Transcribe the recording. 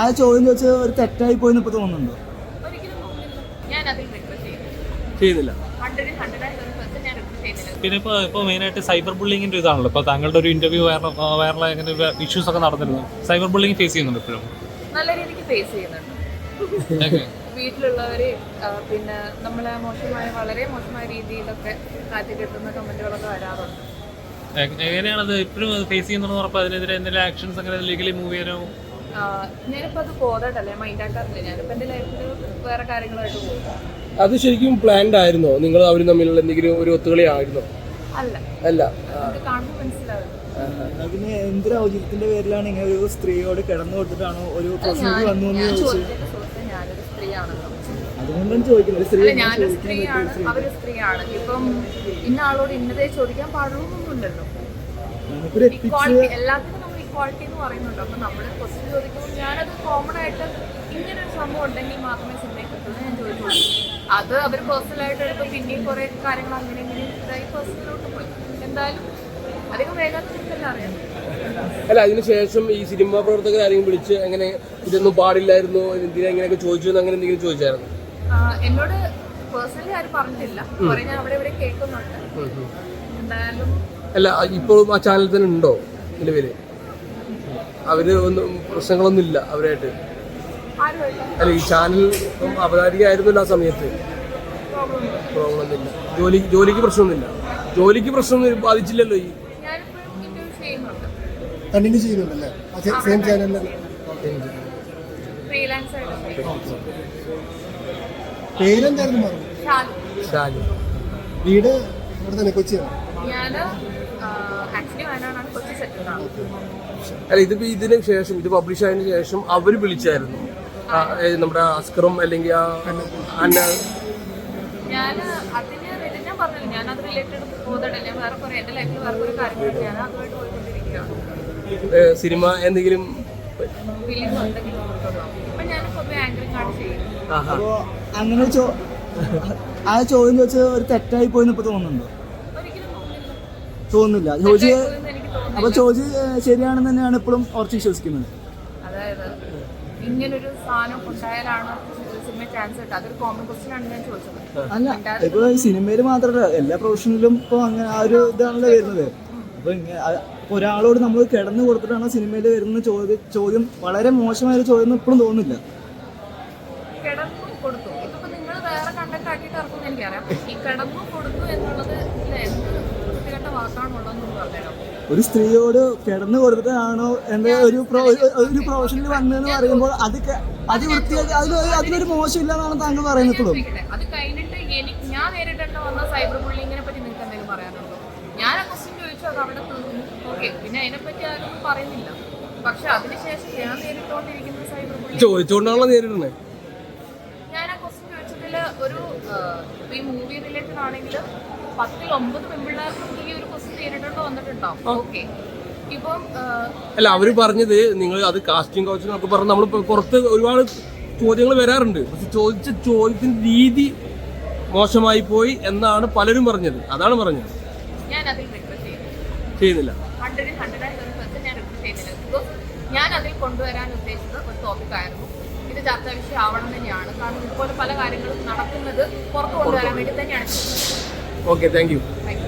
ആ ചോദ്യം ചോദിച്ചത് ഒരു തെറ്റായി പോയി ഇപ്പൊ തോന്നുന്നുണ്ടോ? ചെയ്യുന്നില്ല. പിന്നെ ഇപ്പോൾ ഇപ്പോൾ മെയിനായിട്ട് സൈബർ ബുള്ളിങ്ങിന്റെ ഇതാണല്ലോ. ഇപ്പോൾ താങ്കളുടെ ഒരു ഇന്റർവ്യൂ വൈറൽ വൈറലായ അങ്ങനെ ഇഷ്യൂസ് ഒക്കെ നടന്നിരുന്നു. സൈബർ ബുള്ളിങ് ഫേസ് ചെയ്യുന്നുണ്ട് ഇപ്പോഴും? നല്ല രീതിക്ക് ഫേസ് ചെയ്യുന്നുണ്ട്. വീട്ടിലുള്ളവര് പിന്നെ നമ്മളെ മോശമായ വളരെ മോശമായ രീതിയിലൊക്കെ കാറ്റി കെട്ടുന്ന കമന്റുകളൊക്കെ വരാറുണ്ട്. എങ്ങനെയാണത്? ഇപ്പോഴും ഫേസ് ചെയ്യുന്നുണ്ടെന്ന് ഉറപ്പ്? അതിനെതിരെ എന്തെങ്കിലും ആക്ഷൻസ് അങ്ങനെ ലീഗലി മൂവ് ചെയ്യാനോ? ആ, ഞാനിപ്പോ അത് ബോധട്ടല്ലേ മൈൻഡ് ആക്കാറില്ല? ഞാനിപ്പോ എന്റെ ലൈഫിൽ വേറെ കാര്യങ്ങളായിട്ട് പോകും. അത് ശരിക്കും പ്ലാൻഡ് ആയിരുന്നോ? നിങ്ങൾ അവരും തമ്മിലുള്ള എന്തെങ്കിലും ഒരു ഒത്തുകളി ആയിരുന്നോ? അല്ല. അല്ല. കാണുമ്പോൾ മനസ്സിലാവും. അതിന് എന്തൊരു ഔചിത്യത്തിന്റെ പേരിലാണ് ഇങ്ങനെ ഒരു സ്ത്രീയോട് കിടന്നു കൊടുത്തിട്ടാണോ ഒരു പ്രശ്നം വന്നു ഞാനൊരു സ്ത്രീയാണെന്നോ അതുകൊണ്ടാണ് ചോദിക്കുന്നത്. സ്ത്രീ അല്ല ഞാനൊരു സ്ത്രീയാണ്. അവർ സ്ത്രീയാണ്. ഇപ്പം ഇന്ന ആളോട് ഇന്നതേ ചോദിക്കാൻ എത്തിക്സ് ഇക്വാളിറ്റി എല്ലാത്തിനും ഇക്വാളിറ്റി എന്ന് പറയുന്നുണ്ട്. അപ്പൊ നമ്മൾ ക്വസ്റ്റ്യൻ ചോദിക്കുമ്പോൾ ഞാനത് കോമൺ ആയിട്ട് ഇങ്ങനെ ഒരു സംഭവം ഉണ്ടെങ്കിൽ മാത്രമേ സിനിമയെ കിട്ടുള്ളൂ ഞാൻ ചോദിക്കുള്ളൂ അത് അവർ പേഴ്സണലായിട്ട് എടുത്ത് പിന്നെയും കുറെ കാര്യങ്ങൾ അങ്ങനെ ഇങ്ങനെ ഇതായി പേഴ്സണലോട്ട് പോയി. എന്തായാലും അധികം വേഗത്തിൽ തന്നെ അറിയാം. അല്ല അതിനുശേഷം ഈ സിനിമാ പ്രവർത്തകർ ആരെങ്കിലും വിളിച്ച് അങ്ങനെ ഇതൊന്നും പാടില്ലായിരുന്നു എന്തിനാ ഇങ്ങനെയൊക്കെ ചോദിച്ചു അങ്ങനെ എന്തെങ്കിലും ചോദിച്ചായിരുന്നു? എന്നോട് പേഴ്സണലി ആരും പറഞ്ഞിട്ടില്ല. കുറെ ഞാൻ അവിടെ ഇവിടെ കേൾക്കുന്നുണ്ട്. എന്തായാലും അല്ല ഇപ്പോഴും ആ ചാനൽ തന്നെ ഉണ്ടോ നിലവിൽ? അവർ ഒന്നും പ്രശ്നങ്ങളൊന്നും ഇല്ല അവരായിട്ട്. അല്ല ഈ ചാനൽ അവതാരികയായിരുന്നല്ലോ ആ സമയത്ത്. പ്രോബ്ലം ഒന്നുമില്ല. ജോലി ജോലിക്ക് പ്രശ്നമൊന്നുമില്ല. ജോലിക്ക് പ്രശ്നമൊന്നും ബാധിച്ചില്ലല്ലോ ഈ. കണ്ടിന്യൂ ചെയ്യുന്നുണ്ടല്ലേ സെയിം ചാനലിൽ. പേരെന്തായിരുന്നു വീട് ഇവിടെ തന്നെ കൊച്ചിയാണ്? അല്ല ഇതിപ്പോ ഇതിന് ശേഷം ഇത് പബ്ലിഷ് ആയതിനു ശേഷം അവർ വിളിച്ചായിരുന്നു. നമ്മുടെ അസ്കറും അല്ലെങ്കിൽ ആ അന്ന ഞാൻ അതിന് ഞാൻ പറഞ്ഞില്ല ഞാൻ അത് റിലേറ്റഡ് വേറെ കുറെ ലൈഫിൽ വേറെ കുറെ കാര്യങ്ങൾ ഞാൻ അതുമായിട്ട് പോയിക്കൊണ്ടിരിക്കുകയാണ്. സിനിമ എന്തെങ്കിലും ഫിലിം ഉണ്ടെങ്കിൽ നോക്കണം ഞാൻ കുറേ ആണ് ചെയ്യുന്നത് അങ്ങനെ ചോ ആ ചോദ്യം ചോദിച്ചത് ഒരു തെറ്റായി പോയി ഇപ്പൊ തോന്നുന്നുണ്ടോ? തോന്നുന്നില്ല. തോന്നുന്നില്ല അപ്പൊ ചോദിച്ച് ശരിയാണെന്ന് തന്നെയാണ് ഇപ്പോഴും ഓർച്ച് വിശ്വസിക്കുന്നത്. അതായത് ഇങ്ങനൊരു സാധനം ഉണ്ടായാലാണ് അല്ല ഇപ്പൊ സിനിമയിൽ സിനിമയിൽ മാത്രമല്ല എല്ലാ പ്രൊഫഷനിലും ഇപ്പൊ അങ്ങനെ ആ ഒരു ഇതാണല്ലോ വരുന്നത്. അപ്പൊ ഒരാളോട് നമ്മൾ കിടന്നു കൊടുത്തിട്ടാണ് സിനിമയിൽ വരുന്ന ചോദ്യം ചോദ്യം വളരെ മോശമായ ഒരു ചോദ്യം ഇപ്പോഴും തോന്നുന്നില്ല. കൊടുത്തു. ഇതിപ്പോ നിങ്ങൾ വേറെ കണ്ടന്റ് ആക്കിയിട്ട് എനിക്കറിയാം. ഈ കിടന്നു കൊടുത്തു എന്നുള്ളത് ഒരു സ്ത്രീയോട് കിടന്നു കൊടുത്തിട്ടാണോ എന്താ ഒരു ഒരു- പ്രൊഫഷനിൽ വന്നതെന്ന് പറയുമ്പോൾ അത് അത് വൃത്തിയാക്കി അതിൽ അതിലൊരു മോശമില്ല എന്നാണ് താങ്കൾ പറയുന്നത്. അത് കഴിഞ്ഞിട്ട് എനിക്ക് ഞാൻ ചോദിച്ചോണ്ടാണോ വന്ന സൈബർ ബുള്ളിങ്ങിനെ പറ്റി നിങ്ങൾക്ക് എന്തെങ്കിലും പറയാനുണ്ടോ? ഞാൻ ആ ക്വസ്റ്റ്യൻ ചോദിച്ചു അത് അവിടെ തീർന്നു ഓക്കെ പിന്നെ അതിനെപ്പറ്റി ആരും പറയുന്നില്ല. പക്ഷെ അതിനുശേഷം ഞാൻ നേരിട്ടുകൊണ്ടിരിക്കുന്ന സൈബർ ബുള്ളിങ് ചോദിച്ചുകൊണ്ടാണല്ലോ നേരിടുന്നത് ഞാൻ ആ ക്വസ്റ്റ്യൻ ചോദിച്ചതിൽ ഒരു ഈ മൂവി റിലേറ്റഡ് ആണെങ്കിൽ പത്തിൽ ഒമ്പത് പെൺപിള്ളേർക്കും ഈ ഒരു ക്വസ്റ്റ്യൻ നേരിടേണ്ട വന്നിട്ടുണ്ടാവും ഓക്കെ. ഇപ്പം അല്ല അവർ പറഞ്ഞത് നിങ്ങൾ അത് കാസ്റ്റിംഗ് കൗച്ചിനൊക്കെ പറഞ്ഞ് നമ്മൾ പുറത്ത് ഒരുപാട് ചോദ്യങ്ങൾ വരാറുണ്ട്. പക്ഷെ ചോദിച്ച ചോദ്യത്തിന്റെ രീതി മോശമായി പോയി എന്നാണ് പലരും പറഞ്ഞത്. അതാണ് പറഞ്ഞത്. ഞാൻ അതിൽ ചെയ്യുന്നില്ല. ഞാൻ അതിൽ കൊണ്ടുവരാൻ ഉദ്ദേശിച്ചത് ഒരു ടോപ്പിക് ആയിരുന്നു. ഇത് ചർച്ചാ വിഷയം ആവണം തന്നെയാണ്. കാരണം ഇതുപോലെ പല കാര്യങ്ങളും നടക്കുന്നത് പുറത്തു കൊണ്ടുവരാൻ വേണ്ടി തന്നെയാണ്. okay thank you thank you